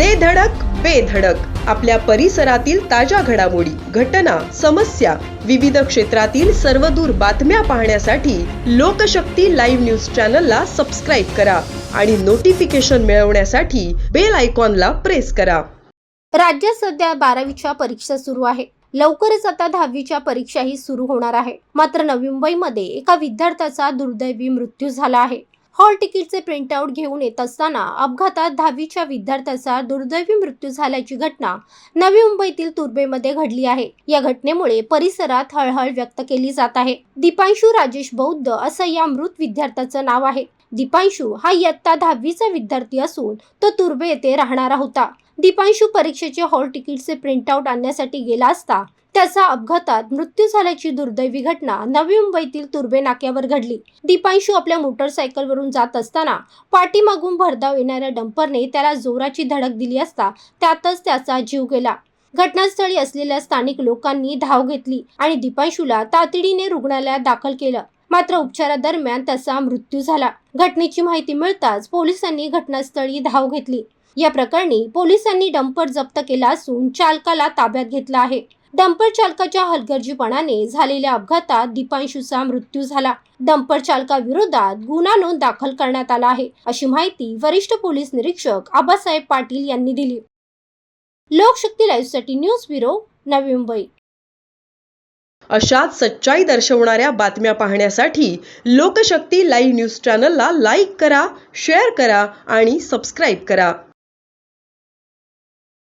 दे धडक बेधडक आपल्या परिसरातील ताज्या घडामोडी घटना समस्या विविध क्षेत्रातील सर्वदूर बातम्या पाहण्यासाठी लोकशक्ती लाईव्ह न्यूज चॅनलला सबस्क्राईब करा आणि नोटिफिकेशन मिळवण्यासाठी बेल आयकॉनला प्रेस करा. राज्यात सध्या बारावीच्या परीक्षा सुरू आहे. लवकरच आता दहावीच्या परीक्षाही सुरू होणार आहे. मात्र नवी मुंबईमध्ये एका विद्यार्थ्याचा दुर्दैवी मृत्यू झाला आहे. हॉल तिकीटचे प्रिंटआउट घेऊन येत असताना अपघातात दहावीच्या विद्यार्थ्याचा दुर्दैवी मृत्यू झाल्याची घटना नवी मुंबईतील तुर्बेमध्ये घडली आहे. या घटनेमुळे परिसरात हळहळ व्यक्त केली जात आहे. दीपांशू राजेश बौद्ध असं या मृत विद्यार्थ्याचं नाव आहे. दीपांशू हा इयत्ता दहावीचा विद्यार्थी असून तो तुर्बे येथे राहणारा होता. दीपांशू परीक्षेचे हॉल तिकीटचे प्रिंटआउट आणण्यासाठी गेला असता त्याचा अपघातात मृत्यू झाल्याची दुर्दैवी घटना नवी मुंबईतील तुर्बे नाक्यावर घडली. दीपांशू आपल्या मोटरसायकलवरून जात असताना पाठीमागून भरधाव येणाऱ्या डंपरने त्याला जोराची धडक दिली असता त्यातच त्याचा जीव गेला. घटनास्थळी असलेल्या स्थानिक लोकांनी धाव घेतली आणि दीपांशूला तातडीने रुग्णालयात दाखल केलं. मात्र उपचारादरम्यान त्याचा मृत्यू झाला. घटनेची माहिती मिळताच पोलिसांनी घटनास्थळी धाव घेतली. या प्रकरणी पोलिसांनी डंपर जप्त केला असून चालकाला ताब्यात घेतला आहे. डंपर चालकाच्या हलगर्जीपणाने झालेल्या अपघातात दीपांशूचा मृत्यू झाला. डंपर चालकाविरोधात गुन्हा नोंद दाखल करण्यात आला आहे अशी माहिती वरिष्ठ पोलीस निरीक्षक आबासाहेब पाटील यांनी दिली. लोकशक्ती लाईव्हसाठी न्यूज ब्युरो नवी मुंबई. अशाच सच्चाई दर्शवणाऱ्या बातम्या पाहण्यासाठी लोकशक्ती लाईव्ह न्यूज चॅनलला लाईक करा शेअर करा आणि सबस्क्राईब करा.